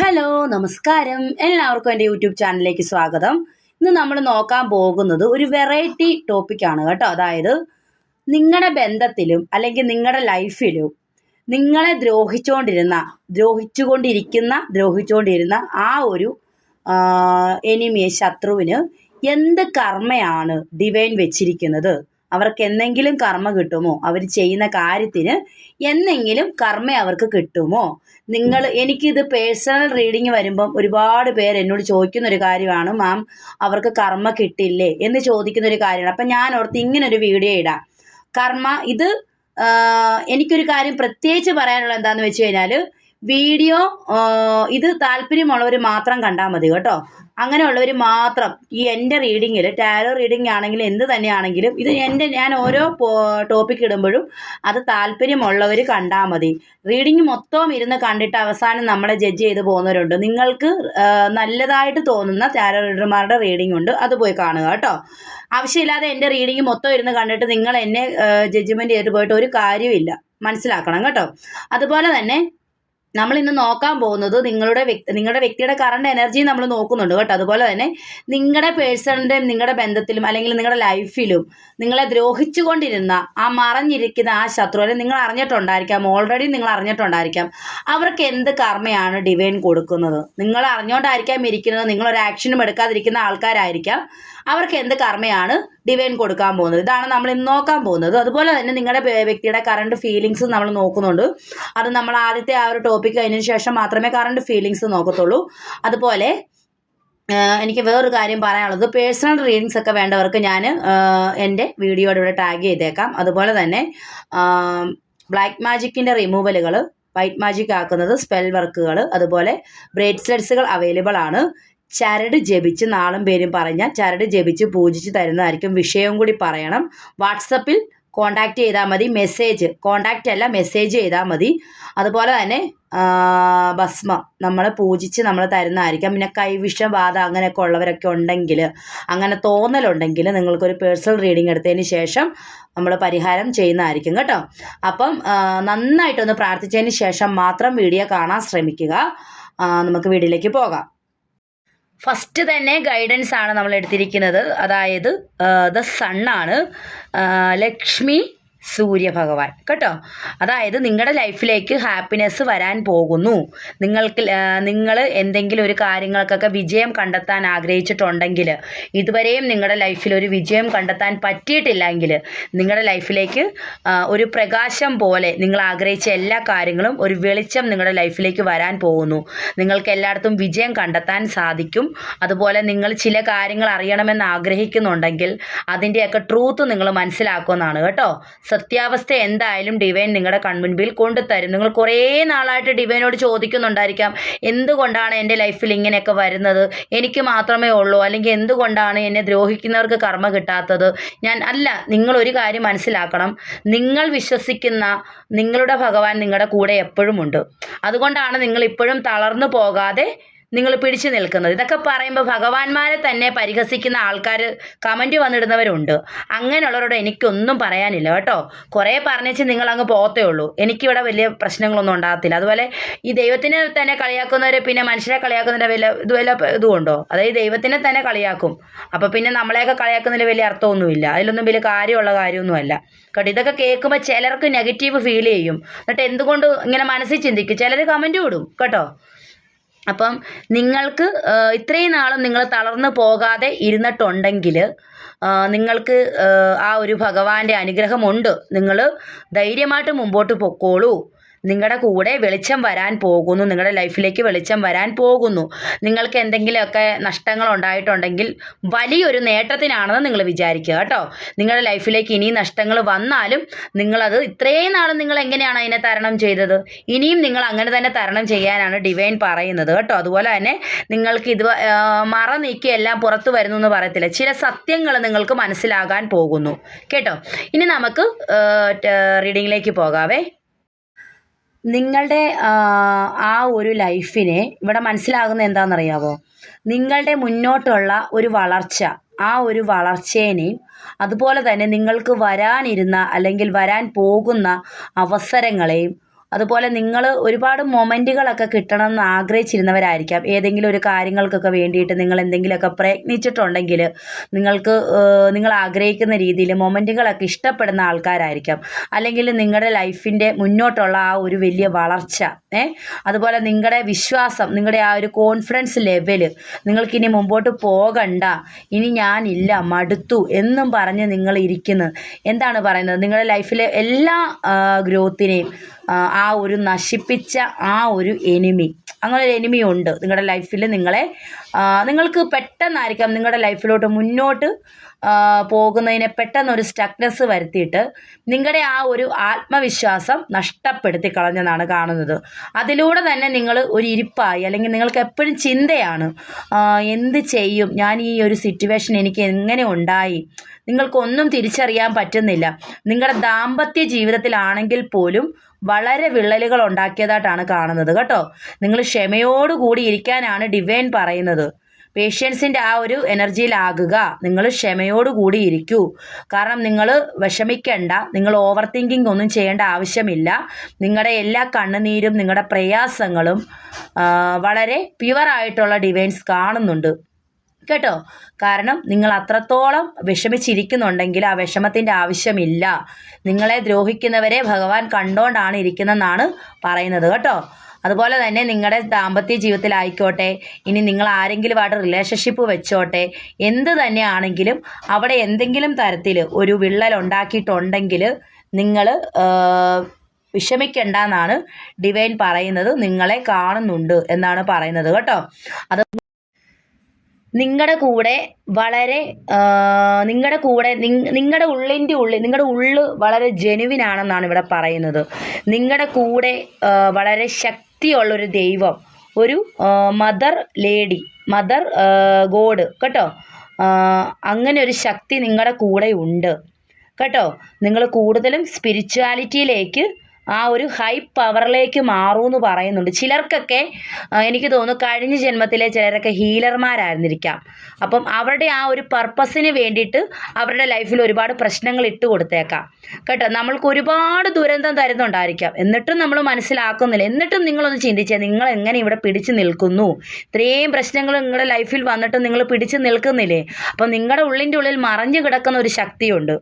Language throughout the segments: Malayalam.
ഹലോ നമസ്കാരം. എല്ലാവർക്കും എന്റെ യൂട്യൂബ് ചാനലിലേക്ക് സ്വാഗതം. ഇന്ന് നമ്മൾ നോക്കാൻ പോകുന്നത് ഒരു വെറൈറ്റി ടോപ്പിക്കാണ് കേട്ടോ. അതായത് നിങ്ങളുടെ ബന്ധത്തിലും അല്ലെങ്കിൽ നിങ്ങളുടെ ലൈഫിലും നിങ്ങളെ ദ്രോഹിച്ചുകൊണ്ടിരുന്ന ദ്രോഹിച്ചുകൊണ്ടിരിക്കുന്ന ദ്രോഹിച്ചുകൊണ്ടിരുന്ന ആ ഒരു എനിമിയെ ശത്രുവിന് എന്ത് കർമ്മയാണ് ഡിവൈൻ വെച്ചിരിക്കുന്നത്? അവർക്ക് എന്തെങ്കിലും കർമ്മ കിട്ടുമോ? അവർ ചെയ്യുന്ന കാര്യത്തിന് എന്തെങ്കിലും കർമ്മ അവർക്ക് കിട്ടുമോ? നിങ്ങൾ എനിക്കിത് പേഴ്സണൽ റീഡിങ് വരുമ്പം ഒരുപാട് പേര് എന്നോട് ചോദിക്കുന്ന ഒരു കാര്യമാണ് മാം അവർക്ക് കർമ്മ കിട്ടില്ലേ? എന്ന് ചോദിക്കുന്ന ഒരു കാര്യമാണ്. അപ്പം ഞാൻ ഓർത്ത് ഇങ്ങനെ ഒരു വീഡിയോ ഇടാം. കർമ്മ ഇത് എനിക്കൊരു കാര്യം പ്രത്യേകിച്ച് പറയാനുള്ള എന്താണെന്ന് വെച്ച് കഴിഞ്ഞാൽ വീഡിയോ ഇത് താല്പര്യമുള്ളവർ മാത്രം കണ്ടാൽ മതി കേട്ടോ. അങ്ങനെയുള്ളവർ മാത്രം ഈ എന്റെ റീഡിങ്ങിൽ ടാരോ റീഡിംഗ് ആണെങ്കിലും എന്ത് തന്നെയാണെങ്കിലും ഇത് എന്റെ ഞാൻ ഓരോ ടോപ്പിക് ഇടുമ്പോഴും അത് താല്പര്യമുള്ളവർ കണ്ടാൽ മതി. റീഡിങ് മൊത്തം ഇരുന്ന് കണ്ടിട്ട് അവസാനം നമ്മളെ ജഡ്ജ് ചെയ്ത് പോകുന്നവരുണ്ട്. നിങ്ങൾക്ക് നല്ലതായിട്ട് തോന്നുന്ന ടാരോ റീഡർമാരുടെ റീഡിംഗ് ഉണ്ട്. അത് പോയി കാണുക കേട്ടോ. ആവശ്യമില്ലാതെ എന്റെ റീഡിങ് മൊത്തം ഇരുന്ന് കണ്ടിട്ട് നിങ്ങൾ എന്നെ ജഡ്ജ്മെന്റ് ചെയ്തിട്ട് പോയിട്ട് ഒരു കാര്യമില്ല മനസ്സിലാക്കണം കേട്ടോ. അതുപോലെ തന്നെ നമ്മൾ ഇന്ന് നോക്കാൻ പോകുന്നത് നിങ്ങളുടെ വ്യക്തി നിങ്ങളുടെ വ്യക്തിയുടെ കറണ്ട് എനർജി നമ്മൾ നോക്കുന്നുണ്ട് കേട്ടോ. അതുപോലെ തന്നെ നിങ്ങളുടെ പേഴ്സണിന്റെ നിങ്ങളുടെ ബന്ധത്തിലും അല്ലെങ്കിൽ നിങ്ങളുടെ ലൈഫിലും നിങ്ങളെ ദ്രോഹിച്ചുകൊണ്ടിരുന്ന ആ മറഞ്ഞിരിക്കുന്ന ആ ശത്രു അല്ലെങ്കിൽ നിങ്ങൾ അറിഞ്ഞിട്ടുണ്ടായിരിക്കാം. ഓൾറെഡി നിങ്ങൾ അറിഞ്ഞിട്ടുണ്ടായിരിക്കാം. അവർക്ക് എന്ത് കർമ്മയാണ് ഡിവൈൻ കൊടുക്കുന്നത്? നിങ്ങൾ അറിഞ്ഞുകൊണ്ടായിരിക്കാം ഇരിക്കുന്നത്. നിങ്ങൾ ഒരു ആക്ഷനും എടുക്കാതിരിക്കുന്ന ആൾക്കാരായിരിക്കാം. അവർക്ക് എന്ത് കർമ്മയാണ്? ഡിവൈൻ കൊടുക്കാൻ പോകുന്നത്. ഇതാണ് നമ്മൾ ഇന്ന് നോക്കാൻ പോകുന്നത്. അതുപോലെ തന്നെ നിങ്ങളുടെ വ്യക്തിയുടെ കറണ്ട് ഫീലിങ്സ് നമ്മൾ നോക്കുന്നുണ്ട്. അത് നമ്മൾ ആദ്യത്തെ ആ ഒരു ടോപ്പിക് കഴിഞ്ഞതിന് ശേഷം മാത്രമേ കറണ്ട് ഫീലിങ്സ് നോക്കത്തുള്ളൂ. അതുപോലെ എനിക്ക് വേറൊരു കാര്യം പറയാനുള്ളത്. പേഴ്സണൽ റീഡിങ്സ് ഒക്കെ വേണ്ടവർക്ക് ഞാൻ എന്റെ വീഡിയോയുടെ ഇവിടെ ടാഗ് ചെയ്തേക്കാം. അതുപോലെ തന്നെ ബ്ലാക്ക് മാജിക്കിന്റെ റിമൂവലുകൾ വൈറ്റ് മാജിക് ആക്കുന്നത് സ്പെൽ വർക്കുകൾ അതുപോലെ ബ്രേറ്റ്സ്ലെറ്റ്സുകൾ അവൈലബിൾ ആണ്. ചരട് ജപിച്ച് നാളും പേരും പറഞ്ഞാൽ ചരട് ജപിച്ച് പൂജിച്ച് തരുന്നതായിരിക്കും വിഷയവും കൂടി പറയണം. വാട്സപ്പിൽ കോണ്ടാക്ട് ചെയ്താൽ മതി. മെസ്സേജ് കോണ്ടാക്റ്റ് അല്ല മെസ്സേജ് ചെയ്താൽ മതി. അതുപോലെ തന്നെ ഭസ്മം നമ്മൾ പൂജിച്ച് നമ്മൾ തരുന്നതായിരിക്കാം. പിന്നെ കൈവിഷം വാദ അങ്ങനെയൊക്കെ ഉള്ളവരൊക്കെ ഉണ്ടെങ്കിൽ അങ്ങനെ തോന്നലുണ്ടെങ്കിൽ നിങ്ങൾക്കൊരു പേഴ്സണൽ റീഡിംഗ് എടുത്തതിന് ശേഷം നമ്മൾ പരിഹാരം ചെയ്യുന്നതായിരിക്കും കേട്ടോ. അപ്പം നന്നായിട്ടൊന്ന് പ്രാർത്ഥിച്ചതിന് ശേഷം മാത്രം വീഡിയോ കാണാൻ ശ്രമിക്കുക. നമുക്ക് വീഡിയോയിലേക്ക് പോകാം. ഫസ്റ്റ് തന്നെ ഗൈഡൻസ് ആണ് നമ്മൾ എടുത്തിരിക്കുന്നത് അതായത് ദ സണ്ണാണ് ലക്ഷ്മി സൂര്യ ഭഗവാൻ കേട്ടോ? അതായത് നിങ്ങളുടെ ലൈഫിലേക്ക് ഹാപ്പിനെസ് വരാൻ പോകുന്നു. നിങ്ങൾക്ക് നിങ്ങൾ എന്തെങ്കിലും ഒരു കാര്യങ്ങൾക്കൊക്കെ വിജയം കണ്ടെത്താൻ ആഗ്രഹിച്ചിട്ടുണ്ടെങ്കിൽ ഇതുവരെയും നിങ്ങളുടെ ലൈഫിൽ ഒരു വിജയം കണ്ടെത്താൻ പറ്റിയിട്ടില്ലെങ്കിൽ നിങ്ങളുടെ ലൈഫിലേക്ക് ഒരു പ്രകാശം പോലെ നിങ്ങൾ ആഗ്രഹിച്ച എല്ലാ കാര്യങ്ങളും ഒരു വെളിച്ചം നിങ്ങളുടെ ലൈഫിലേക്ക് വരാൻ പോകുന്നു. നിങ്ങൾക്ക് എല്ലായിടത്തും വിജയം കണ്ടെത്താൻ സാധിക്കും. അതുപോലെ നിങ്ങൾ ചില കാര്യങ്ങൾ അറിയണമെന്ന് ആഗ്രഹിക്കുന്നുണ്ടെങ്കിൽ അതിന്റെയൊക്കെ ട്രൂത്ത് നിങ്ങൾ മനസ്സിലാക്കുമെന്നാണ്. കേട്ടോ? സത്യാവസ്ഥ എന്തായാലും ഡിവൈൻ നിങ്ങളുടെ കൺമുൻപിൽ കൊണ്ടുതരും. നിങ്ങൾ കുറേ നാളായിട്ട് ഡിവൈനോട് ചോദിക്കുന്നുണ്ടായിരിക്കാം എന്തുകൊണ്ടാണ് എന്റെ ലൈഫിൽ ഇങ്ങനെയൊക്കെ വരുന്നത്? എനിക്ക് മാത്രമേ ഉള്ളൂ അല്ലെങ്കിൽ എന്തുകൊണ്ടാണ് എന്നെ ദ്രോഹിക്കുന്നവർക്ക് കർമ്മ കിട്ടാത്തത്? ഞാൻ അല്ല നിങ്ങൾ ഒരു കാര്യം മനസ്സിലാക്കണം. നിങ്ങൾ വിശ്വസിക്കുന്ന നിങ്ങളുടെ ഭഗവാൻ നിങ്ങളുടെ കൂടെ എപ്പോഴും ഉണ്ട്. അതുകൊണ്ടാണ് നിങ്ങൾ ഇപ്പോഴും തളർന്നു പോകാതെ നിങ്ങൾ പിടിച്ചു നിൽക്കുന്നത്. ഇതൊക്കെ പറയുമ്പോൾ ഭഗവാന്മാരെ തന്നെ പരിഹസിക്കുന്ന ആൾക്കാർ കമന്റ് വന്നിടുന്നവരുണ്ട്. അങ്ങനെയുള്ളവരോട് എനിക്കൊന്നും പറയാനില്ല കേട്ടോ. കുറേ പറഞ്ഞേച്ച് നിങ്ങൾ പോകത്തേ ഉള്ളൂ. എനിക്കിവിടെ വലിയ പ്രശ്നങ്ങളൊന്നും ഉണ്ടാകത്തില്ല. അതുപോലെ ഈ ദൈവത്തിനെ തന്നെ കളിയാക്കുന്നവർ പിന്നെ മനുഷ്യരെ കളിയാക്കുന്നതിന്റെ വില ഇത് വല്ല ഇതുമുണ്ടോ? അതായത് ദൈവത്തിനെ തന്നെ കളിയാക്കും. അപ്പോൾ പിന്നെ നമ്മളെയൊക്കെ കളിയാക്കുന്നതിന് വലിയ അർത്ഥമൊന്നുമില്ല. അതിലൊന്നും വലിയ കാര്യമുള്ള കാര്യമൊന്നുമല്ല. കേട്ടോ ഇതൊക്കെ കേൾക്കുമ്പോൾ ചിലർക്ക് നെഗറ്റീവ് ഫീൽ ചെയ്യും. എന്നിട്ട് എന്തുകൊണ്ട് ഇങ്ങനെ മനസ്സിൽ ചിന്തിക്കും? ചിലർ കമന്റ് വിടും കേട്ടോ. അപ്പം നിങ്ങൾക്ക് ഇത്രയും നാളും നിങ്ങൾ തളർന്നു പോകാതെ ഇരുന്നിട്ടുണ്ടെങ്കിൽ നിങ്ങൾക്ക് ആ ഒരു ഭഗവാന്റെ അനുഗ്രഹമുണ്ട്. നിങ്ങൾ ധൈര്യമായിട്ട് മുമ്പോട്ട് പൊക്കോളൂ. നിങ്ങളുടെ കൂടെ വെളിച്ചം വരാൻ പോകുന്നു. നിങ്ങളുടെ ലൈഫിലേക്ക് വെളിച്ചം വരാൻ പോകുന്നു. നിങ്ങൾക്ക് എന്തെങ്കിലുമൊക്കെ നഷ്ടങ്ങൾ ഉണ്ടായിട്ടുണ്ടെങ്കിൽ വലിയൊരു നേട്ടത്തിനാണെന്ന് നിങ്ങൾ വിചാരിക്കുക കേട്ടോ. നിങ്ങളുടെ ലൈഫിലേക്ക് ഇനി നഷ്ടങ്ങൾ വന്നാലും നിങ്ങളത് ഇത്രയും നാളും നിങ്ങൾ എങ്ങനെയാണ് അതിനെ തരണം ചെയ്തത്? ഇനിയും നിങ്ങൾ അങ്ങനെ തന്നെ തരണം ചെയ്യാനാണ് ഡിവൈൻ പറയുന്നത് കേട്ടോ. അതുപോലെ തന്നെ നിങ്ങൾക്ക് ഇത് മറ നീക്കി എല്ലാം പുറത്തു വരുന്നു എന്ന് പറയത്തില്ല. ചില സത്യങ്ങൾ നിങ്ങൾക്ക് മനസ്സിലാകാൻ പോകുന്നു. കേട്ടോ. ഇനി നമുക്ക് റീഡിങ്ങിലേക്ക് പോകാവേ. നിങ്ങളുടെ ആ, ഒരു ലൈഫിനെ ഇവിടെ മനസ്സിലാകുന്ന എന്താണെന്നറിയാവോ? നിങ്ങളുടെ മുന്നോട്ടുള്ള ഒരു വളർച്ച ആ ഒരു വളർച്ചേനെയും അതുപോലെ തന്നെ നിങ്ങൾക്ക് വരാനിരുന്ന അല്ലെങ്കിൽ വരാൻ പോകുന്ന അവസരങ്ങളെയും അതുപോലെ നിങ്ങൾ ഒരുപാട് മൊമെന്റുകളൊക്കെ കിട്ടണം എന്ന് ആഗ്രഹിച്ചിരുന്നവരായിരിക്കാം. ഏതെങ്കിലും ഒരു കാര്യങ്ങൾക്കൊക്കെ വേണ്ടിയിട്ട് നിങ്ങൾ എന്തെങ്കിലുമൊക്കെ പ്രയത്നിച്ചിട്ടുണ്ടെങ്കിൽ നിങ്ങൾക്ക് നിങ്ങൾ ആഗ്രഹിക്കുന്ന രീതിയിൽ മൊമെന്റുകളൊക്കെ ഇഷ്ടപ്പെടുന്ന ആൾക്കാരായിരിക്കാം. അല്ലെങ്കിൽ നിങ്ങളുടെ ലൈഫിന്റെ മുന്നോട്ടുള്ള ആ ഒരു വലിയ വളർച്ച ഏ? അതുപോലെ നിങ്ങളുടെ വിശ്വാസം നിങ്ങളുടെ ആ ഒരു കോൺഫിഡൻസ് ലെവൽ നിങ്ങൾക്കിനി മുമ്പോട്ട് പോകണ്ട ഇനി ഞാനില്ല മടുത്തു എന്നും പറഞ്ഞ് നിങ്ങൾ ഇരിക്കുന്നത് എന്താണ് പറയുന്നത്? നിങ്ങളുടെ ലൈഫിലെ എല്ലാ ഗ്രോത്തിനെയും ആ ഒരു നശിപ്പിച്ച ആ ഒരു എനിമി അങ്ങനെ ഒരു എനിമി ഉണ്ട്. നിങ്ങളുടെ ലൈഫിൽ നിങ്ങളെ നിങ്ങൾക്ക് പെട്ടെന്നായിരിക്കാം നിങ്ങളുടെ ലൈഫിലോട്ട് മുന്നോട്ട് പോകുന്നതിനെ പെട്ടെന്നൊരു സ്റ്റക്നെസ് വരുത്തിയിട്ട് നിങ്ങളുടെ ആ ഒരു ആത്മവിശ്വാസം നഷ്ടപ്പെടുത്തി കളഞ്ഞെന്നാണ് കാണുന്നത്. അതിലൂടെ തന്നെ നിങ്ങൾ ഒരു ഇരിപ്പായി അല്ലെങ്കിൽ നിങ്ങൾക്ക് എപ്പോഴും ചിന്തയാണ് എന്ത് ചെയ്യും? ഞാൻ ഈ ഒരു സിറ്റുവേഷൻ എനിക്ക് എങ്ങനെ ഉണ്ടായി? നിങ്ങൾക്കൊന്നും തിരിച്ചറിയാൻ പറ്റുന്നില്ല. നിങ്ങളുടെ ദാമ്പത്യ ജീവിതത്തിലാണെങ്കിൽ പോലും വളരെ വിള്ളലുകൾ ഉണ്ടാക്കിയതായിട്ടാണ് കാണുന്നത് കേട്ടോ. നിങ്ങൾ ക്ഷമയോടുകൂടി ഇരിക്കാനാണ് ഡിവൈൻ പറയുന്നത്. പേഷ്യൻസിന്റെ ആ ഒരു എനർജിയിലാകുക. നിങ്ങൾ ക്ഷമയോടുകൂടി ഇരിക്കൂ. കാരണം നിങ്ങൾ വിഷമിക്കണ്ട. നിങ്ങൾ ഓവർ തിങ്കിങ് ഒന്നും ചെയ്യേണ്ട ആവശ്യമില്ല. നിങ്ങളുടെ എല്ലാ കണ്ണുനീരും നിങ്ങളുടെ പ്രയാസങ്ങളും വളരെ പ്യുവറായിട്ടുള്ള ഡിവൈൻസ് കാണുന്നുണ്ട്. കേട്ടോ? കാരണം നിങ്ങൾ അത്രത്തോളം വിഷമിച്ചിരിക്കുന്നുണ്ടെങ്കിൽ ആ വിഷമത്തിന്റെ ആവശ്യമില്ല. നിങ്ങളെ ദ്രോഹിക്കുന്നവരെ ഭഗവാൻ കണ്ടോണ്ടാണ് ഇരിക്കുന്നതെന്നാണ് പറയുന്നത് കേട്ടോ. അതുപോലെ തന്നെ നിങ്ങളുടെ ദാമ്പത്യ ജീവിതത്തിലായിക്കോട്ടെ ഇനി നിങ്ങൾ ആരെങ്കിലുമായിട്ട് റിലേഷൻഷിപ്പ് വെച്ചോട്ടെ എന്ത് തന്നെയാണെങ്കിലും അവിടെ എന്തെങ്കിലും തരത്തിൽ ഒരു വിള്ളൽ ഉണ്ടാക്കിയിട്ടുണ്ടെങ്കിൽ നിങ്ങൾ വിഷമിക്കേണ്ട എന്നാണ് ഡിവൈൻ പറയുന്നത് നിങ്ങളെ കാണുന്നുണ്ട് എന്നാണ് പറയുന്നത് കേട്ടോ. അത് നിങ്ങളുടെ കൂടെ വളരെ നിങ്ങളുടെ കൂടെ നിങ്ങളുടെ ഉള്ളിന്റെ ഉള്ളിൽ നിങ്ങളുടെ ഉള്ള് വളരെ ജെനുവിൻ ആണെന്നാണ് ഇവിടെ പറയുന്നത്. നിങ്ങളുടെ കൂടെ വളരെ ശക്തിയുള്ളൊരു ദൈവം ഒരു മദർ ലേഡി മദർ ഗോഡ് കേട്ടോ? അങ്ങനെ ഒരു ശക്തി നിങ്ങളുടെ കൂടെ ഉണ്ട്. കേട്ടോ? നിങ്ങൾ കൂടുതലും സ്പിരിച്വാലിറ്റിയിലേക്ക് ആ ഒരു ഹൈ പവറിലേക്ക് മാറൂന്ന് പറയുന്നുണ്ട്. ചിലർക്കൊക്കെ എനിക്ക് തോന്നുന്നു കഴിഞ്ഞ ജന്മത്തിലെ ചിലരൊക്കെ ഹീലർമാരായിരുന്നിരിക്കാം അപ്പം അവരുടെ ആ ഒരു പർപ്പസിന് വേണ്ടിയിട്ട് അവരുടെ ലൈഫിൽ ഒരുപാട് പ്രശ്നങ്ങൾ ഇട്ട് കൊടുത്തേക്കാം. കേട്ടോ നമ്മൾക്ക് ഒരുപാട് ദുരന്തം തരുന്നുണ്ടായിരിക്കാം. എന്നിട്ടും നമ്മൾ മനസ്സിലാക്കുന്നില്ല. എന്നിട്ടും നിങ്ങളൊന്ന് ചിന്തിച്ചേ നിങ്ങൾ എങ്ങനെ ഇവിടെ പിടിച്ചു നിൽക്കുന്നു? ഇത്രയും പ്രശ്നങ്ങൾ നിങ്ങളുടെ ലൈഫിൽ വന്നിട്ടും നിങ്ങൾ പിടിച്ചു നിൽക്കുന്നില്ലേ? അപ്പം നിങ്ങളുടെ ഉള്ളിന്റെ ഉള്ളിൽ മറഞ്ഞു കിടക്കുന്ന ഒരു ശക്തിയുണ്ട്.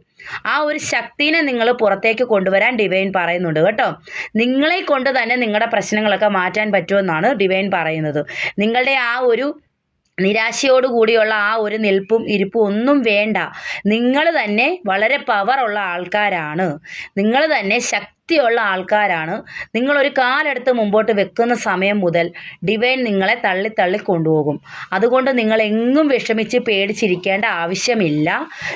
ആ ഒരു ശക്തിനെ നിങ്ങൾ പുറത്തേക്ക് കൊണ്ടുവരാൻ ഡിവൈൻ പറയുന്നുണ്ട് കേട്ടോ. നിങ്ങളെ കൊണ്ട് തന്നെ നിങ്ങളുടെ പ്രശ്നങ്ങളൊക്കെ മാറ്റാൻ പറ്റുമെന്നാണ് ഡിവൈൻ പറയുന്നത്. നിങ്ങളുടെ ആ ഒരു നിരാശയോടുകൂടിയുള്ള ആ ഒരു നിൽപ്പും ഇരിപ്പും ഒന്നും വേണ്ട. നിങ്ങൾ തന്നെ വളരെ പവറുള്ള ആൾക്കാരാണ്. നിങ്ങൾ തന്നെ ശക്തിയുള്ള ആൾക്കാരാണ്. നിങ്ങൾ ഒരു കാലെടുത്ത് മുമ്പോട്ട് വെക്കുന്ന സമയം മുതൽ ഡിവൈൻ നിങ്ങളെ തള്ളി തള്ളി കൊണ്ടുപോകും. അതുകൊണ്ട് നിങ്ങൾ എങ്ങും വിഷമിച്ച് പേടിച്ചിരിക്കേണ്ട ആവശ്യമില്ല.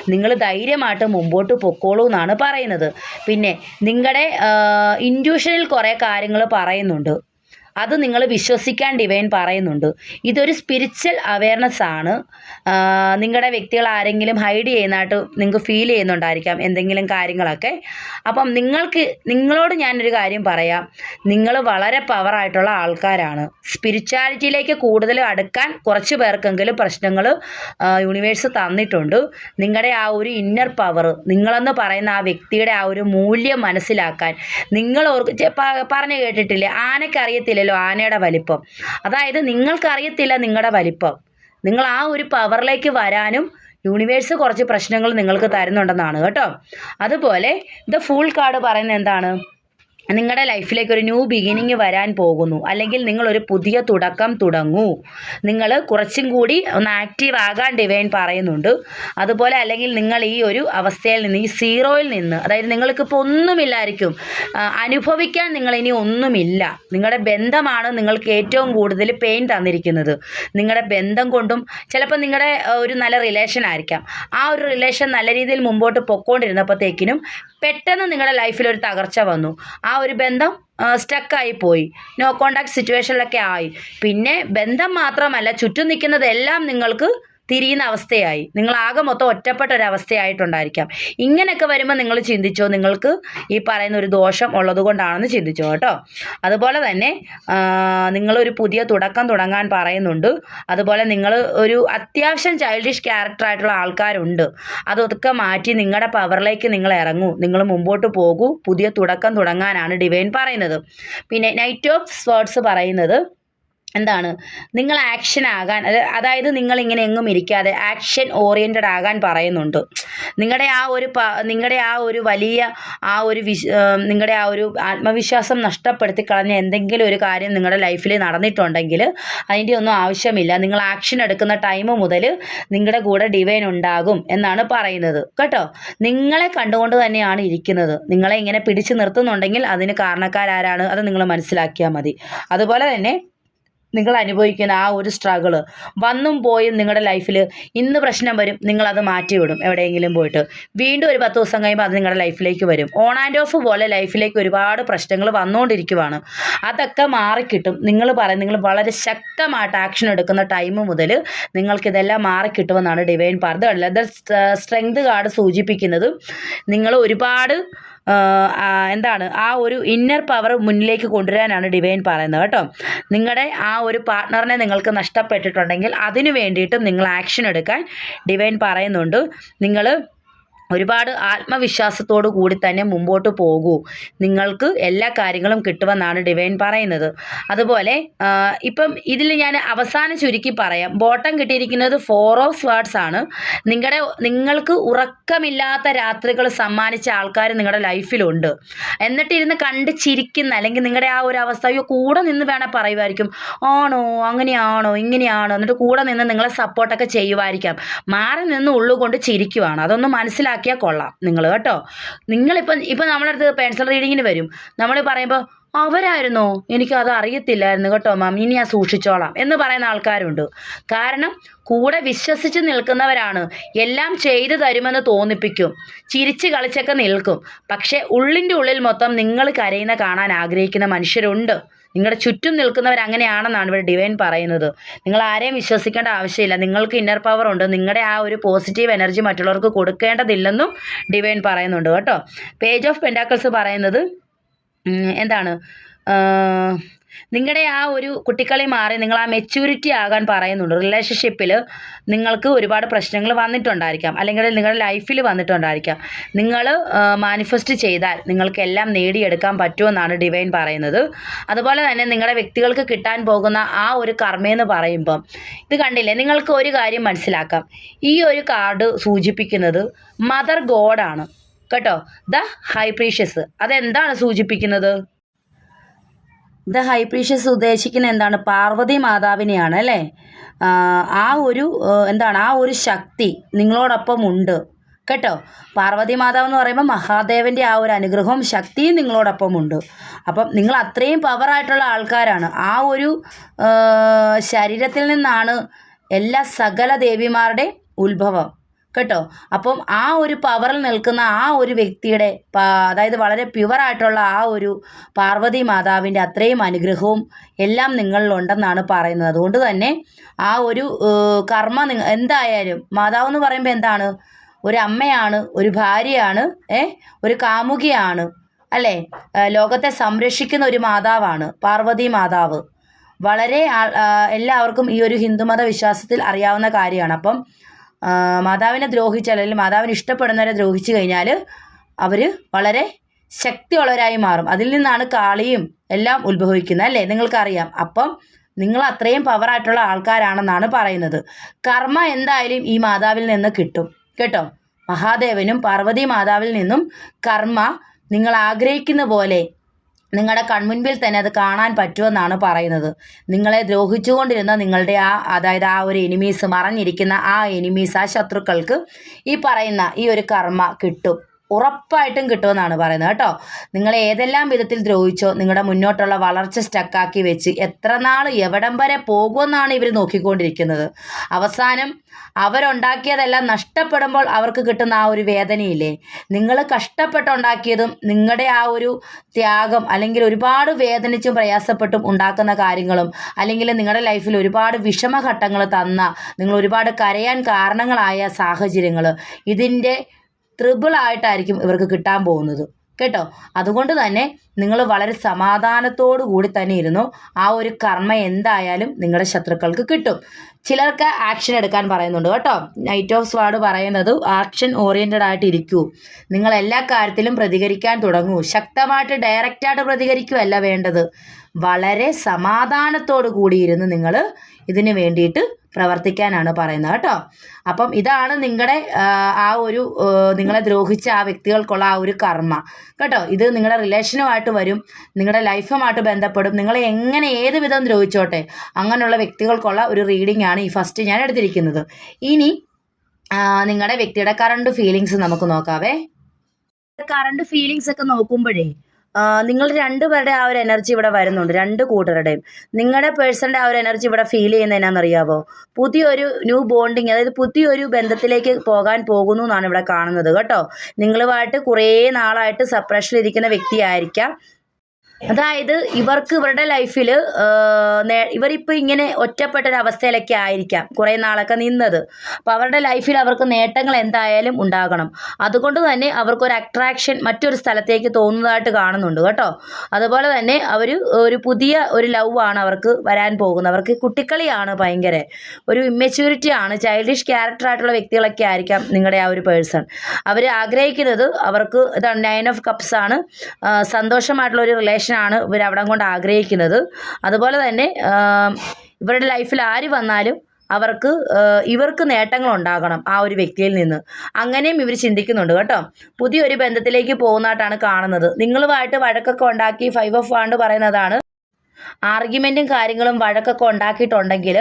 നിങ്ങൾ ധൈര്യമായിട്ട് മുമ്പോട്ട് പൊക്കോളൂ എന്നാണ് പറയുന്നത്. പിന്നെ നിങ്ങളുടെ ഇൻഡ്യൂഷനിൽ കുറേ കാര്യങ്ങൾ പറയുന്നുണ്ട്. അത് നിങ്ങൾ വിശ്വസിക്കാൻ ഡിവൈൻ പറയുന്നുണ്ട്. ഇതൊരു സ്പിരിച്വൽ അവയർനെസ് ആണ്. നിങ്ങളുടെ വ്യക്തികൾ ആരെങ്കിലും ഹൈഡ് ചെയ്യുന്നതായിട്ട് നിങ്ങൾക്ക് ഫീൽ ചെയ്യുന്നുണ്ടായിരിക്കാം എന്തെങ്കിലും കാര്യങ്ങളൊക്കെ. അപ്പം നിങ്ങൾക്ക് നിങ്ങളോട് ഞാനൊരു കാര്യം പറയാം. നിങ്ങൾ വളരെ പവറായിട്ടുള്ള ആൾക്കാരാണ്. സ്പിരിച്വാലിറ്റിയിലേക്ക് കൂടുതൽ അടുക്കാൻ കുറച്ച് പേർക്കെങ്കിലും പ്രശ്നങ്ങൾ യൂണിവേഴ്സ് തന്നിട്ടുണ്ട്. നിങ്ങളുടെ ആ ഒരു ഇന്നർ പവർ നിങ്ങളെന്ന് പറയുന്ന ആ വ്യക്തിയുടെ ആ ഒരു മൂല്യം മനസ്സിലാക്കാൻ. നിങ്ങൾ ഓർക്ക് പറഞ്ഞു കേട്ടിട്ടില്ലേ? ആനക്കറിയത്തില്ലല്ലോ ആനയുടെ വലിപ്പം. അതായത് നിങ്ങൾക്ക് നിങ്ങൾക്കറിയത്തില്ല നിങ്ങളുടെ വലിപ്പം. നിങ്ങൾ ആ ഒരു പവറിലേക്ക് വരാനും യൂണിവേഴ്സ് കുറച്ച് പ്രശ്നങ്ങൾ നിങ്ങൾക്ക് തരുന്നുണ്ടെന്നാണ് കേട്ടോ. അതുപോലെ ദ ഫുൾ കാർഡ് പറയുന്നത് എന്താണ്? നിങ്ങളുടെ ലൈഫിലേക്ക് ഒരു ന്യൂ ബിഗിനിങ് വരാൻ പോകുന്നു. അല്ലെങ്കിൽ നിങ്ങളൊരു പുതിയ തുടക്കം തുടങ്ങൂ. നിങ്ങൾ കുറച്ചും കൂടി ഒന്ന് ആക്റ്റീവ് ആകാൻ ഡിവൈൻ പറയുന്നുണ്ട്. അതുപോലെ അല്ലെങ്കിൽ നിങ്ങൾ ഈ ഒരു അവസ്ഥയിൽ നിന്ന് ഈ സീറോയിൽ നിന്ന് അതായത് നിങ്ങൾക്കിപ്പോൾ ഒന്നുമില്ലായിരിക്കും. അനുഭവിക്കാൻ നിങ്ങൾ ഇനി ഒന്നുമില്ല. നിങ്ങളുടെ ബന്ധമാണ് നിങ്ങൾക്ക് ഏറ്റവും കൂടുതൽ പെയിൻ തന്നിരിക്കുന്നത്. നിങ്ങളുടെ ബന്ധം കൊണ്ടും ചിലപ്പോൾ നിങ്ങളുടെ ഒരു നല്ല റിലേഷൻ ആയിരിക്കാം. ആ ഒരു റിലേഷൻ നല്ല രീതിയിൽ മുമ്പോട്ട് പൊക്കോണ്ടിരുന്നപ്പോഴത്തേക്കിനും പെട്ടെന്ന് നിങ്ങളുടെ ലൈഫിൽ ഒരു തകർച്ച വന്നു. ആ ഒരു ബന്ധം സ്റ്റക്കായി പോയി. നോ കോണ്ടാക്ട് സിറ്റുവേഷനിലൊക്കെ ആയി. പിന്നെ ബന്ധം മാത്രമല്ല ചുറ്റും നിൽക്കുന്നതെല്ലാം നിങ്ങൾക്ക് തിരിയുന്ന അവസ്ഥയായി. നിങ്ങൾ ആകെ മൊത്തം ഒറ്റപ്പെട്ട ഒരു അവസ്ഥയായിട്ടുണ്ടായിരിക്കാം. ഇങ്ങനെയൊക്കെ വരുമ്പോൾ നിങ്ങൾ ചിന്തിച്ചോ? നിങ്ങൾക്ക് ഈ പറയുന്ന ഒരു ദോഷം ഉള്ളത് കൊണ്ടാണെന്ന് ചിന്തിച്ചോ കേട്ടോ? അതുപോലെ തന്നെ നിങ്ങളൊരു പുതിയ തുടക്കം തുടങ്ങാൻ പറയുന്നുണ്ട്. അതുപോലെ നിങ്ങൾ ഒരു അത്യാവശ്യം ചൈൽഡിഷ് ക്യാരക്ടറായിട്ടുള്ള ആൾക്കാരുണ്ട്. അതൊക്കെ മാറ്റി നിങ്ങളുടെ പവറിലേക്ക് നിങ്ങൾ ഇറങ്ങൂ. നിങ്ങൾ മുമ്പോട്ട് പോകൂ. പുതിയ തുടക്കം തുടങ്ങാനാണ് ഡിവൈൻ പറയുന്നത്. പിന്നെ നൈറ്റ് ഓഫ് സ്വേർഡ്സ് പറയുന്നത് എന്താണ്? നിങ്ങൾ ആക്ഷൻ ആകാൻ അതായത് നിങ്ങൾ ഇങ്ങനെ എങ്ങും ഇരിക്കാതെ ആക്ഷൻ ഓറിയന്റഡ് ആകാൻ പറയുന്നുണ്ട്. നിങ്ങളുടെ ആ ഒരു നിങ്ങളുടെ ആ ഒരു വലിയ ആ ഒരു വിശ് നിങ്ങളുടെ ആ ഒരു ആത്മവിശ്വാസം നഷ്ടപ്പെടുത്തി കളഞ്ഞ എന്തെങ്കിലും ഒരു കാര്യം നിങ്ങളുടെ ലൈഫിൽ നടന്നിട്ടുണ്ടെങ്കിൽ അതിന്റെ ഒന്നും ആവശ്യമില്ല. നിങ്ങൾ ആക്ഷൻ എടുക്കുന്ന ടൈം മുതൽ നിങ്ങളുടെ കൂടെ ഡിവൈൻ ഉണ്ടാകും എന്നാണ് പറയുന്നത്. കേട്ടോ? നിങ്ങളെ കണ്ടുകൊണ്ട് തന്നെയാണ് ഇരിക്കുന്നത്. നിങ്ങളെ ഇങ്ങനെ പിടിച്ചു നിർത്തുന്നുണ്ടെങ്കിൽ അതിന് കാരണക്കാരാരാണ് അത് നിങ്ങൾ മനസ്സിലാക്കിയാൽ മതി. അതുപോലെ തന്നെ നിങ്ങൾ അനുഭവിക്കുന്ന ആ ഒരു സ്ട്രഗിൾ വന്നും പോയും നിങ്ങളുടെ ലൈഫിൽ ഇന്ന് പ്രശ്നം വരും നിങ്ങളത് മാറ്റിവിടും എവിടെയെങ്കിലും പോയിട്ട്. വീണ്ടും ഒരു പത്ത് ദിവസം കഴിയുമ്പോൾ അത് നിങ്ങളുടെ ലൈഫിലേക്ക് വരും. ഓൺ ആൻഡ് ഓഫ് പോലെ ലൈഫിലേക്ക് ഒരുപാട് പ്രശ്നങ്ങൾ വന്നുകൊണ്ടിരിക്കുവാണ് അതൊക്കെ മാറിക്കിട്ടും. നിങ്ങൾ പറയും നിങ്ങൾ വളരെ ശക്തമായിട്ട് ആക്ഷൻ എടുക്കുന്ന ടൈം മുതൽ നിങ്ങൾക്കിതെല്ലാം മാറിക്കിട്ടുമെന്നാണ് ഡിവൈൻ പറഞ്ഞത് അത് സ്ട്രെങ്ത് കാർഡ് സൂചിപ്പിക്കുന്നത് നിങ്ങൾ ഒരുപാട് എന്താണ്? ആ ഒരു ഇന്നർ പവർ മുന്നിലേക്ക് കൊണ്ടുവരാനാണ് ഡിവൈൻ പറയുന്നത് കേട്ടോ. നിങ്ങളുടെ ആ ഒരു പാർട്ട്ണറിനെ നിങ്ങൾക്ക് നഷ്ടപ്പെട്ടിട്ടുണ്ടെങ്കിൽ അതിനു വേണ്ടിയിട്ടും നിങ്ങൾ ആക്ഷൻ എടുക്കാൻ ഡിവൈൻ പറയുന്നുണ്ട്. നിങ്ങൾ ഒരുപാട് ആത്മവിശ്വാസത്തോടു കൂടി തന്നെ മുമ്പോട്ട് പോകൂ. നിങ്ങൾക്ക് എല്ലാ കാര്യങ്ങളും കിട്ടുമെന്നാണ് ഡിവൈൻ പറയുന്നത്. അതുപോലെ ഇപ്പം ഇതിൽ ഞാൻ അവസാനം ചുരുക്കി പറയാം. ബോട്ടം കിട്ടിയിരിക്കുന്നത് ഫോർ ഓഫ് സ്വാർഡ്സ് ആണ്. നിങ്ങളുടെ നിങ്ങൾക്ക് ഉറക്കമില്ലാത്ത രാത്രികൾ സമ്മാനിച്ച ആൾക്കാർ നിങ്ങളുടെ ലൈഫിലുണ്ട്. എന്നിട്ടിരുന്ന് കണ്ട് ചിരിക്കുന്ന അല്ലെങ്കിൽ നിങ്ങളുടെ ആ ഒരു അവസ്ഥ അയ്യോ കൂടെ നിന്ന് വേണേൽ പറയുമായിരിക്കും ആണോ അങ്ങനെയാണോ ഇങ്ങനെയാണോ എന്നിട്ട് കൂടെ നിന്ന് നിങ്ങളെ സപ്പോർട്ടൊക്കെ ചെയ്യുമായിരിക്കാം മാറി നിന്ന് ഉള്ളുകൊണ്ട് ചിരിക്കുവാണ്. അതൊന്ന് മനസ്സിലാക്കിയാൽ കൊള്ളാം. നിങ്ങൾ കേട്ടോ? നിങ്ങളിപ്പം ഇപ്പം നമ്മളടുത്ത് പെൻസിൽ റീഡിങ്ങിന് വരും. നമ്മൾ പറയുമ്പോൾ അവരായിരുന്നോ? എനിക്കത് അറിയത്തില്ലായിരുന്നു കേട്ടോ മാം ഇനി ഞാൻ സൂക്ഷിച്ചോളാം. എന്ന് പറയുന്ന ആൾക്കാരുണ്ട്. കാരണം കൂടെ വിശ്വസിച്ച് നിൽക്കുന്നവരാണ്. എല്ലാം ചെയ്തു തരുമെന്ന് തോന്നിപ്പിക്കും. ചിരിച്ച് കളിച്ചൊക്കെ നിൽക്കും. പക്ഷേ ഉള്ളിന്റെ ഉള്ളിൽ മൊത്തം നിങ്ങൾ കരയുന്ന കാണാൻ ആഗ്രഹിക്കുന്ന മനുഷ്യരുണ്ട്. നിങ്ങളുടെ ചുറ്റും നിൽക്കുന്നവർ അങ്ങനെയാണെന്നാണ് ഇവിടെ ഡിവൈൻ പറയുന്നത്. നിങ്ങൾ ആരെയും വിശ്വസിക്കേണ്ട ആവശ്യമില്ല. നിങ്ങൾക്ക് ഇന്നർ പവർ ഉണ്ട്. നിങ്ങളുടെ ആ ഒരു പോസിറ്റീവ് എനർജി മറ്റുള്ളവർക്ക് കൊടുക്കേണ്ടതില്ലെന്നും ഡിവൈൻ പറയുന്നുണ്ട് കേട്ടോ. പേജ് ഓഫ് പെൻഡാക്കിൾസ് പറയുന്നത് എന്താണ്? നിങ്ങളുടെ ആ ഒരു കുട്ടിക്കളി മാറി നിങ്ങൾ ആ മെച്യൂരിറ്റി ആകാൻ പറയുന്നുണ്ട്. റിലേഷൻഷിപ്പിൽ നിങ്ങൾക്ക് ഒരുപാട് പ്രശ്നങ്ങൾ വന്നിട്ടുണ്ടായിരിക്കാം. അല്ലെങ്കിൽ നിങ്ങളുടെ ലൈഫിൽ വന്നിട്ടുണ്ടായിരിക്കാം. നിങ്ങൾ മാനിഫെസ്റ്റ് ചെയ്താൽ നിങ്ങൾക്ക് നിങ്ങൾക്കെല്ലാം നേടിയെടുക്കാൻ പറ്റുമെന്നാണ് ഡിവൈൻ പറയുന്നത്. അതുപോലെ തന്നെ നിങ്ങളുടെ വ്യക്തികൾക്ക് കിട്ടാൻ പോകുന്ന ആ ഒരു കർമ്മയെന്ന് പറയുമ്പം ഇത് കണ്ടില്ലേ? നിങ്ങൾക്ക് ഒരു കാര്യം മനസ്സിലാക്കാം. ഈ ഒരു കാർഡ് സൂചിപ്പിക്കുന്നത് മദർ ഗോഡാണ് കേട്ടോ? ദ ഹൈപ്രീഷ്യസ് അതെന്താണ് സൂചിപ്പിക്കുന്നത്? ദ ഹൈപ്രീഷ്യസ് ഉദ്ദേശിക്കുന്ന എന്താണ്? പാർവതി മാതാവിനെയാണ് അല്ലേ? ആ, ഒരു എന്താണ്? ആ ഒരു ശക്തി നിങ്ങളോടൊപ്പം ഉണ്ട് കേട്ടോ? പാർവതി മാതാവ് എന്ന് പറയുമ്പോൾ മഹാദേവന്റെ ആ ഒരു അനുഗ്രഹവും ശക്തിയും നിങ്ങളോടൊപ്പം ഉണ്ട് അപ്പം നിങ്ങൾ അത്രയും പവറായിട്ടുള്ള ആൾക്കാരാണ്. ആ ഒരു ശരീരത്തിൽ നിന്നാണ് എല്ലാ സകല ദേവിമാരുടെ ഉത്ഭവം. കേട്ടോ? അപ്പം ആ ഒരു പവറിൽ നിൽക്കുന്ന ആ ഒരു വ്യക്തിയുടെ അതായത് വളരെ പ്യുവറായിട്ടുള്ള ആ ഒരു പാർവതി മാതാവിന്റെ അത്രയും അനുഗ്രഹവും എല്ലാം നിങ്ങളിലുണ്ടെന്നാണ് പറയുന്നത്. അതുകൊണ്ട് തന്നെ ആ ഒരു കർമ്മ എന്തായാലും മാതാവ് എന്ന് പറയുമ്പോൾ എന്താണ്? ഒരു അമ്മയാണ് ഒരു ഭാര്യയാണ് ഏ ഒരു കാമുകിയാണ് അല്ലേ? ലോകത്തെ സംരക്ഷിക്കുന്ന ഒരു മാതാവാണ് പാർവതി മാതാവ്. വളരെ എല്ലാവർക്കും ഈ ഒരു ഹിന്ദുമത വിശ്വാസത്തിൽ അറിയാവുന്ന കാര്യമാണ്. അപ്പം മാതാവിനെ ദ്രോഹിച്ചാൽ അല്ലെങ്കിൽ മാതാവിനെ ഇഷ്ടപ്പെടുന്നവരെ ദ്രോഹിച്ചു കഴിഞ്ഞാൽ അവർ വളരെ ശക്തിയുള്ളവരായി മാറും. അതിൽ നിന്നാണ് കാളിയും എല്ലാം ഉത്ഭവിക്കുന്നത് അല്ലേ? നിങ്ങൾക്കറിയാം. അപ്പം നിങ്ങൾ അത്രയും പവറായിട്ടുള്ള ആൾക്കാരാണെന്നാണ് പറയുന്നത്. കർമ്മ എന്തായാലും ഈ മാതാവിൽ നിന്ന് കിട്ടും. കേട്ടോ? മഹാദേവനും പാർവതി മാതാവിൽ നിന്നും കർമ്മ നിങ്ങൾ ആഗ്രഹിക്കുന്ന പോലെ നിങ്ങളുടെ കൺമുൻപിൽ തന്നെ അത് കാണാൻ പറ്റുമെന്നാണ് പറയുന്നത്. നിങ്ങളെ ദ്രോഹിച്ചുകൊണ്ടിരുന്ന നിങ്ങളുടെ ആ അതായത് ആ ഒരു എനിമീസ് മറഞ്ഞിരിക്കുന്ന ആ എനിമീസ് ആ ശത്രുക്കൾക്ക് ഈ പറയുന്ന ഈ ഒരു കർമ്മ കിട്ടും. ഉറപ്പായിട്ടും കിട്ടുമെന്നാണ് പറയുന്നത് കേട്ടോ. നിങ്ങൾ ഏതെല്ലാം വിധത്തിൽ ദ്രോഹിച്ചോ നിങ്ങളുടെ മുന്നോട്ടുള്ള വളർച്ച സ്റ്റക്കാക്കി വെച്ച് എത്ര നാൾ എവിടം വരെ പോകുമെന്നാണ് ഇവർ നോക്കിക്കൊണ്ടിരിക്കുന്നത്. അവസാനം അവരുണ്ടാക്കിയതെല്ലാം നഷ്ടപ്പെടുമ്പോൾ അവർക്ക് കിട്ടുന്ന ആ ഒരു വേദനയില്ലേ? നിങ്ങൾ കഷ്ടപ്പെട്ടുണ്ടാക്കിയതും നിങ്ങളുടെ ആ ഒരു ത്യാഗം അല്ലെങ്കിൽ ഒരുപാട് വേദനിച്ചും പ്രയാസപ്പെട്ടും ഉണ്ടാക്കുന്ന കാര്യങ്ങളും അല്ലെങ്കിൽ നിങ്ങളുടെ ലൈഫിൽ ഒരുപാട് വിഷമഘട്ടങ്ങൾ തന്ന നിങ്ങൾ ഒരുപാട് കരയാൻ കാരണങ്ങളായ സാഹചര്യങ്ങൾ ഇതിന്റെ ത്രിബിൾ ആയിട്ടായിരിക്കും ഇവർക്ക് കിട്ടാൻ പോകുന്നത്. കേട്ടോ? അതുകൊണ്ട് തന്നെ നിങ്ങൾ വളരെ സമാധാനത്തോടു കൂടി തന്നെ ഇരുന്നു. ആ ഒരു കർമ്മ എന്തായാലും നിങ്ങളുടെ ശത്രുക്കൾക്ക് കിട്ടും. ചിലർക്ക് ആക്ഷൻ എടുക്കാൻ പറയുന്നുണ്ട് കേട്ടോ. നൈറ്റ് ഓഫ് സ്വാഡ് പറയുന്നത് ആക്ഷൻ ഓറിയന്റഡ് ആയിട്ട് ഇരിക്കൂ. നിങ്ങൾ എല്ലാ കാര്യത്തിലും പ്രതികരിക്കാൻ തുടങ്ങൂ. ശക്തമായിട്ട് ഡയറക്റ്റായിട്ട് പ്രതികരിക്കുകയല്ല വേണ്ടത്. വളരെ സമാധാനത്തോടു കൂടിയിരുന്ന് നിങ്ങൾ ഇതിന് വേണ്ടിയിട്ട് പ്രവർത്തിക്കാനാണ് പറയുന്നത് കേട്ടോ. അപ്പം ഇതാണ് നിങ്ങളുടെ ആ ഒരു നിങ്ങളെ ദ്രോഹിച്ച ആ വ്യക്തികൾക്കുള്ള ആ ഒരു കർമ്മ. കേട്ടോ ഇത് നിങ്ങളുടെ റിലേഷനുമായിട്ട് വരും നിങ്ങളുടെ ലൈഫുമായിട്ട് ബന്ധപ്പെടും നിങ്ങളെ എങ്ങനെ ഏത് വിധം ദ്രോഹിച്ചോട്ടെ അങ്ങനെയുള്ള വ്യക്തികൾക്കുള്ള ഒരു റീഡിംഗ് ആണ് ഈ ഫസ്റ്റ് ഞാൻ എടുത്തിരിക്കുന്നത്. ഇനി നിങ്ങളുടെ വ്യക്തിയുടെ കറണ്ട് ഫീലിങ്സ് നമുക്ക് നോക്കാവേ. കറണ്ട് ഫീലിങ്സ് ഒക്കെ നോക്കുമ്പോഴേ നിങ്ങൾ രണ്ടുപേരുടെ ആ ഒരു എനർജി ഇവിടെ വരുന്നുണ്ട് രണ്ട് കൂട്ടരുടെയും. നിങ്ങളുടെ പേഴ്സണിന്റെ ആ ഒരു എനർജി ഇവിടെ ഫീൽ ചെയ്യുന്നത് എന്നാണെന്നറിയാവോ പുതിയൊരു ന്യൂ ബോണ്ടിങ് അതായത് പുതിയൊരു ബന്ധത്തിലേക്ക് പോകാൻ പോകുന്നു എന്നാണ് ഇവിടെ കാണുന്നത് കേട്ടോ. നിങ്ങളുമായിട്ട് കുറേ നാളായിട്ട് സപ്രഷനിലിരിക്കുന്ന വ്യക്തിയായിരിക്കാം. അതായത് ഇവർക്ക് ഇവരുടെ ലൈഫിൽ ഇവരിപ്പോൾ ഇങ്ങനെ ഒറ്റപ്പെട്ടൊരവസ്ഥയിലൊക്കെ ആയിരിക്കാം കുറേ നാളൊക്കെ നിന്നത്. അപ്പോൾ അവരുടെ ലൈഫിൽ അവർക്ക് നേട്ടങ്ങൾ എന്തായാലും ഉണ്ടാകണം. അതുകൊണ്ട് തന്നെ അവർക്കൊരു അട്രാക്ഷൻ മറ്റൊരു സ്ഥലത്തേക്ക് തോന്നുന്നതായിട്ട് കാണുന്നുണ്ട് കേട്ടോ. അതുപോലെ തന്നെ അവർ ഒരു പുതിയ ഒരു ലവ് ആണ് അവർക്ക് വരാൻ പോകുന്നത്. അവർക്ക് കുട്ടിക്കളിയാണ് ഭയങ്കര. ഒരു ഇമ്മച്യൂരിറ്റി ആണ് ചൈൽഡിഷ് ക്യാരക്ടർ ആയിട്ടുള്ള വ്യക്തികളൊക്കെ ആയിരിക്കാം നിങ്ങളുടെ ആ ഒരു പേഴ്സൺ അവർ ആഗ്രഹിക്കുന്നത് അവർക്ക് ഇതാണ് നയൻ ഓഫ് കപ്സ് ആണ്. സന്തോഷമായിട്ടുള്ള ഒരു റിലേഷനാണ് ഇവർ അവിടം കൊണ്ട് ആഗ്രഹിക്കുന്നത്. അതുപോലെ തന്നെ ഇവരുടെ ലൈഫിൽ ആര് വന്നാലും അവർക്ക് ഇവർക്ക് നേട്ടങ്ങൾ ഉണ്ടാകണം ആ ഒരു വ്യക്തിയിൽ നിന്ന്. അങ്ങനെയും ഇവർ ചിന്തിക്കുന്നുണ്ട് കേട്ടോ. പുതിയൊരു ബന്ധത്തിലേക്ക് പോകുന്നതായിട്ടാണ് കാണുന്നത്. നിങ്ങളുമായിട്ട് വഴക്കൊക്കെ ഉണ്ടാക്കി ഫൈവ് ഓഫ് വാണ്ട് പറയുന്നതാണ് ആർഗ്യുമെന്റും കാര്യങ്ങളും വഴക്കൊക്കെ ഉണ്ടാക്കിയിട്ടുണ്ടെങ്കിൽ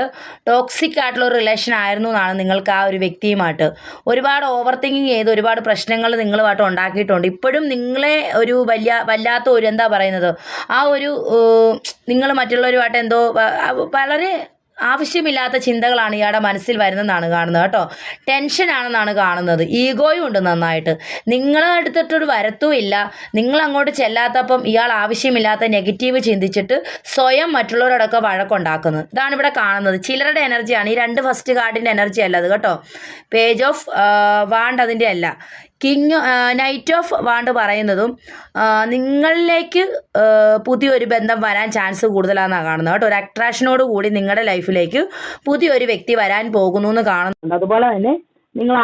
ടോക്സിക് ആയിട്ടുള്ള ഒരു റിലേഷൻ ആയിരുന്നു എന്നാണ് നിങ്ങൾക്ക് ആ ഒരു വ്യക്തിയുമായിട്ട്. ഒരുപാട് ഓവർ തിങ്കിങ് ചെയ്ത് ഒരുപാട് പ്രശ്നങ്ങൾ നിങ്ങളുമായിട്ട് ഉണ്ടാക്കിയിട്ടുണ്ട്. ഇപ്പോഴും നിങ്ങളെ ഒരു വലിയ വല്ലാത്ത ഒരു എന്താ പറയുന്നത്? ആ ഒരു നിങ്ങൾ മറ്റുള്ളവരുമായിട്ട് എന്തോ വളരെ ആവശ്യമില്ലാത്ത ചിന്തകളാണ് ഇയാളുടെ മനസ്സിൽ വരുന്നതെന്നാണ് കാണുന്നത് കേട്ടോ. ടെൻഷനാണെന്നാണ് കാണുന്നത്. ഈഗോയും ഉണ്ട് നന്നായിട്ട്. നിങ്ങളെ എടുത്തിട്ടൊരു വരത്തുമില്ല നിങ്ങൾ അങ്ങോട്ട് ചെല്ലാത്തപ്പം ഇയാൾ ആവശ്യമില്ലാത്ത നെഗറ്റീവ് ചിന്തിച്ചിട്ട് സ്വയം മറ്റുള്ളവരോടൊക്കെ വഴക്കുണ്ടാക്കുന്നത് ഇതാണ് ഇവിടെ കാണുന്നത്. ചിലരുടെ എനർജിയാണ് ഈ രണ്ട് ഫസ്റ്റ് കാർഡിന്റെ എനർജി അല്ല അത് കേട്ടോ. പേജ് ഓഫ് വാണ്ട് അതിന്റെ അല്ല. കിങ് നൈറ്റ് ഓഫ് വാണ്ട് പറയുന്നതും നിങ്ങളിലേക്ക് പുതിയൊരു ബന്ധം വരാൻ ചാൻസ് കൂടുതലാണെന്നാണ് കാണുന്നത്. കേട്ടോ ഒരു അട്രാക്ഷനോട് കൂടി നിങ്ങളുടെ ലൈഫിലേക്ക് പുതിയൊരു വ്യക്തി വരാൻ പോകുന്നു എന്ന് കാണുന്നുണ്ട് അതുപോലെ തന്നെ നിങ്ങൾ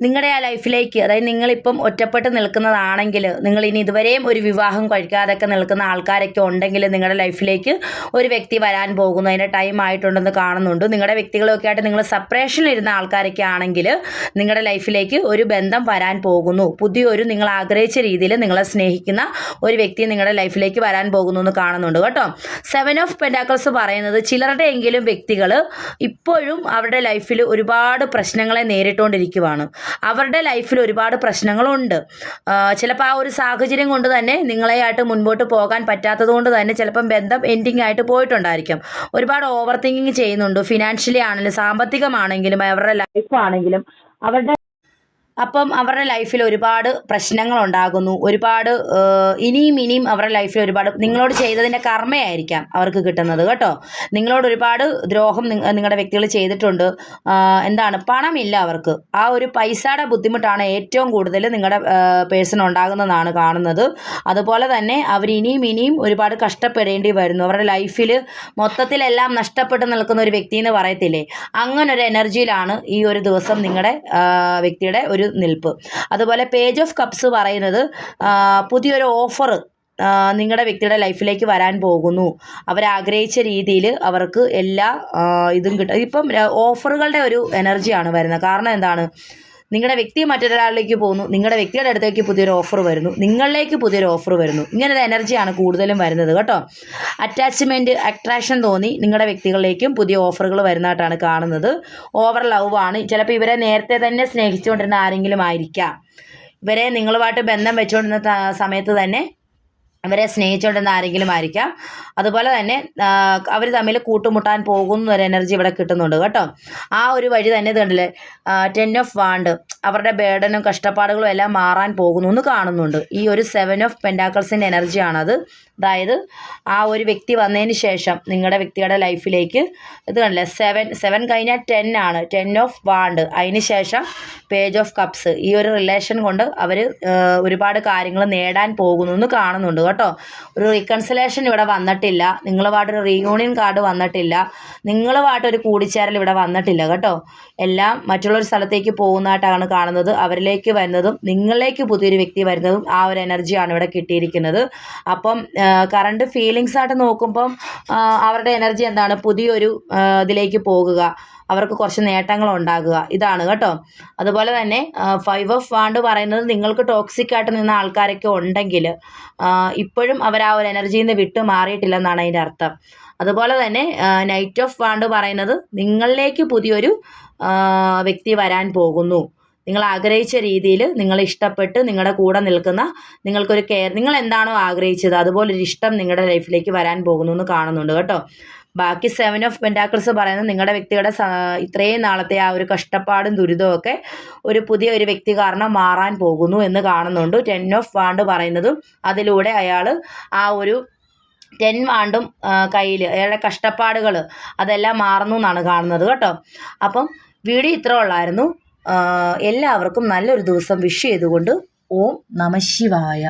നിങ്ങളുടെ ആ ലൈഫിലേക്ക് അതായത് നിങ്ങളിപ്പം ഒറ്റപ്പെട്ട് നിൽക്കുന്നതാണെങ്കിൽ നിങ്ങൾ ഇനി ഇതുവരെയും ഒരു വിവാഹം കഴിക്കാതൊക്കെ നിൽക്കുന്ന ആൾക്കാരൊക്കെ ഉണ്ടെങ്കിൽ നിങ്ങളുടെ ലൈഫിലേക്ക് ഒരു വ്യക്തി വരാൻ പോകുന്നു. അതിന്റെ ടൈം ആയിട്ടുണ്ടെന്ന് കാണുന്നുണ്ട്. നിങ്ങളുടെ വ്യക്തികളൊക്കെ ആയിട്ട് നിങ്ങൾ സെപ്പറേഷനിൽ ഇരുന്ന ആൾക്കാരൊക്കെ ആണെങ്കിൽ നിങ്ങളുടെ ലൈഫിലേക്ക് ഒരു ബന്ധം വരാൻ പോകുന്നു. പുതിയൊരു നിങ്ങൾ ആഗ്രഹിച്ച രീതിയിൽ നിങ്ങളെ സ്നേഹിക്കുന്ന ഒരു വ്യക്തി നിങ്ങളുടെ ലൈഫിലേക്ക് വരാൻ പോകുന്നു എന്ന് കാണുന്നുണ്ട് കേട്ടോ. സെവൻ ഓഫ് പെൻഡാക്കിൾസ് പറയുന്നത് ചിലരുടെയെങ്കിലും വ്യക്തികൾ ഇപ്പോഴും അവരുടെ ലൈഫിൽ ഒരുപാട് പ്രശ്നങ്ങളെ നേരിട്ടുകൊണ്ടിരിക്കുവാണ്. അവരുടെ ലൈഫിൽ ഒരുപാട് പ്രശ്നങ്ങളുണ്ട്. ചിലപ്പോൾ ആ ഒരു സാഹചര്യം കൊണ്ട് തന്നെ നിങ്ങളെയായിട്ട് മുൻപോട്ട് പോകാൻ പറ്റാത്തത് കൊണ്ട് തന്നെ ചിലപ്പം ബന്ധം എൻഡിങ് ആയിട്ട് പോയിട്ടുണ്ടായിരിക്കും. ഒരുപാട് ഓവർ തിങ്കിങ് ചെയ്യുന്നുണ്ട്. ഫിനാൻഷ്യലി ആണെങ്കിലും സാമ്പത്തികമാണെങ്കിലും അവരുടെ ലൈഫാണെങ്കിലും അവരുടെ അപ്പം അവരുടെ ലൈഫിൽ ഒരുപാട് പ്രശ്നങ്ങൾ ഉണ്ടാകുന്നു ഒരുപാട് ഇനിയും ഇനിയും അവരുടെ ലൈഫിൽ ഒരുപാട് നിങ്ങളോട് ചെയ്തതിന്റെ കർമ്മയായിരിക്കാം അവർക്ക് കിട്ടുന്നത് കേട്ടോ. നിങ്ങളോട് ഒരുപാട് ദ്രോഹം നിങ്ങളുടെ വ്യക്തികൾ ചെയ്തിട്ടുണ്ട്. എന്താണ്? പണമില്ല അവർക്ക്. ആ ഒരു പൈസയുടെ ബുദ്ധിമുട്ടാണ് ഏറ്റവും കൂടുതൽ നിങ്ങളുടെ പേഴ്സൺ ഉണ്ടാകുന്നതാണ് കാണുന്നത്. അതുപോലെ തന്നെ അവർ ഇനിയും ഇനിയും ഒരുപാട് കഷ്ടപ്പെടേണ്ടി വരുന്നു. അവരുടെ ലൈഫിൽ മൊത്തത്തിലെല്ലാം നഷ്ടപ്പെട്ട് നിൽക്കുന്ന ഒരു വ്യക്തി എന്ന് പറയത്തില്ലേ? അങ്ങനെ ഒരു എനർജിയിലാണ് ഈ ഒരു ദിവസം നിങ്ങളുടെ വ്യക്തിയുടെ ഒരു നിൽപ്പ്. അതുപോലെ പേജ് ഓഫ് കപ്സ് പറയുന്നത് പുതിയൊരു ഓഫർ നിങ്ങളുടെ വ്യക്തിയുടെ ലൈഫിലേക്ക് വരാൻ പോകുന്നു. അവരാഗ്രഹിച്ച രീതിയിൽ അവർക്ക് എല്ലാ ഇതും കിട്ടും. ഇപ്പം ഓഫറുകളുടെ ഒരു എനർജിയാണ് വരുന്നത്. കാരണം എന്താണ്? നിങ്ങളുടെ വ്യക്തി മറ്റൊരാളിലേക്ക് പോകുന്നു. നിങ്ങളുടെ വ്യക്തിയുടെ അടുത്തേക്ക് പുതിയൊരു ഓഫർ വരുന്നു. നിങ്ങളിലേക്ക് പുതിയൊരു ഓഫർ വരുന്നു. ഇങ്ങനൊരു എനർജിയാണ് കൂടുതലും വരുന്നത് കേട്ടോ. അറ്റാച്ച്മെന്റ് അട്രാക്ഷൻ തോന്നി നിങ്ങളുടെ വ്യക്തികളിലേക്കും പുതിയ ഓഫറുകൾ വരുന്നതായിട്ടാണ് കാണുന്നത്. ഓവർ ലവ് ആണ്. ചിലപ്പോൾ ഇവരെ നേരത്തെ തന്നെ സ്നേഹിച്ചുകൊണ്ടിരുന്ന ആരെങ്കിലും ആയിരിക്കാം. ഇവരെ നിങ്ങളുമായിട്ട് ബന്ധം വെച്ചുകൊണ്ടിരുന്ന സമയത്ത് തന്നെ അവരെ സ്നേഹിച്ചുകൊണ്ടിരുന്ന ആരെങ്കിലും ആയിരിക്കാം. അതുപോലെ തന്നെ അവർ തമ്മിൽ കൂട്ടുമുട്ടാൻ പോകുന്ന ഒരു എനർജി ഇവിടെ കിട്ടുന്നുണ്ട് കേട്ടോ. ആ ഒരു വഴി തന്നെ ഇത് കണ്ടില്ലേ? ടെൻ ഓഫ് വാണ്ട് അവരുടെ ബേഡനും കഷ്ടപ്പാടുകളും എല്ലാം മാറാൻ പോകുന്നു എന്ന് കാണുന്നുണ്ട്. ഈ ഒരു സെവൻ ഓഫ് പെൻഡാക്കിൾസിന്റെ എനർജിയാണത് അതായത് ആ ഒരു വ്യക്തി വന്നതിന് ശേഷം നിങ്ങളുടെ വ്യക്തിയുടെ ലൈഫിലേക്ക് ഇത് കണ്ടില്ലേ? സെവൻ സെവൻ കഴിഞ്ഞാൽ ടെൻ ആണ്. ടെൻ ഓഫ് വാണ്ട് അതിന് ശേഷം പേജ് ഓഫ് കപ്സ് ഈ ഒരു റിലേഷൻ കൊണ്ട് അവർ ഒരുപാട് കാര്യങ്ങൾ നേടാൻ പോകുന്നു എന്ന് കാണുന്നുണ്ട് കേട്ടോ. ഒരു റീകൺസിലേഷൻ ഇവിടെ വന്നിട്ടില്ല. നിങ്ങളുമായിട്ടൊരു റീയൂണിയൻ കാർഡ് വന്നിട്ടില്ല. നിങ്ങളുമായിട്ടൊരു കൂടിച്ചേരൽ ഇവിടെ വന്നിട്ടില്ല കേട്ടോ. എല്ലാം മറ്റുള്ളൊരു സ്ഥലത്തേക്ക് പോകുന്നതായിട്ടാണ് കാണുന്നത്. അവരിലേക്ക് വരുന്നതും നിങ്ങളിലേക്ക് പുതിയൊരു വ്യക്തി വരുന്നതും ആ ഒരു എനർജിയാണ് ഇവിടെ കിട്ടിയിരിക്കുന്നത്. അപ്പം കറണ്ട് ഫീലിങ്സ് ആയിട്ട് നോക്കുമ്പം അവരുടെ എനർജി എന്താണ്? പുതിയൊരു ഇതിലേക്ക് പോകുക. അവർക്ക് കുറച്ച് നേട്ടങ്ങൾ ഉണ്ടാകുക. ഇതാണ് കേട്ടോ. അതുപോലെ തന്നെ ഫൈവ് ഓഫ് വാണ്ട് പറയുന്നത് നിങ്ങൾക്ക് ടോക്സിക് ആയിട്ട് നിന്ന ആൾക്കാരൊക്കെ ഉണ്ടെങ്കിൽ ഇപ്പോഴും അവർ ആ ഒരു എനർജിയിൽ നിന്ന് വിട്ടു മാറിയിട്ടില്ലെന്നാണ് അതിന്റെ അർത്ഥം. അതുപോലെ തന്നെ നൈറ്റ് ഓഫ് വാണ്ട് പറയുന്നത് നിങ്ങളിലേക്ക് പുതിയൊരു വ്യക്തി വരാൻ പോകുന്നു. നിങ്ങൾ ആഗ്രഹിച്ച രീതിയിൽ നിങ്ങൾ ഇഷ്ടപ്പെട്ട് നിങ്ങളുടെ കൂടെ നിൽക്കുന്ന നിങ്ങൾക്കൊരു കെയർ നിങ്ങൾ എന്താണോ ആഗ്രഹിച്ചത് അതുപോലൊരു ഇഷ്ടം നിങ്ങളുടെ ലൈഫിലേക്ക് വരാൻ പോകുന്നു എന്ന് കാണുന്നുണ്ട് കേട്ടോ. ബാക്കി സെവൻ ഓഫ് പെന്റാക്കിൾസ് പറയുന്നത് നിങ്ങളുടെ വ്യക്തിയുടെ ഇത്രയും നാളത്തെ ആ ഒരു കഷ്ടപ്പാടും ദുരിതവും ഒക്കെ ഒരു പുതിയ ഒരു വ്യക്തി കാരണം മാറാൻ പോകുന്നു എന്ന് കാണുന്നുണ്ട്. ടെൻ ഓഫ് വാണ്ട് പറയുന്നതും അതിലൂടെ അയാൾ ആ ഒരു ടെൻ വാണ്ടും കയ്യിൽ അയാളുടെ കഷ്ടപ്പാടുകൾ അതെല്ലാം മാറുന്നു എന്നാണ് കാണുന്നത് കേട്ടോ. അപ്പം വീഡിയോ ഇത്ര ഉള്ളായിരുന്നു. എല്ലാവർക്കും നല്ലൊരു ദിവസം വിഷ് ചെയ്തുകൊണ്ട് ഓം നമ ശിവായ.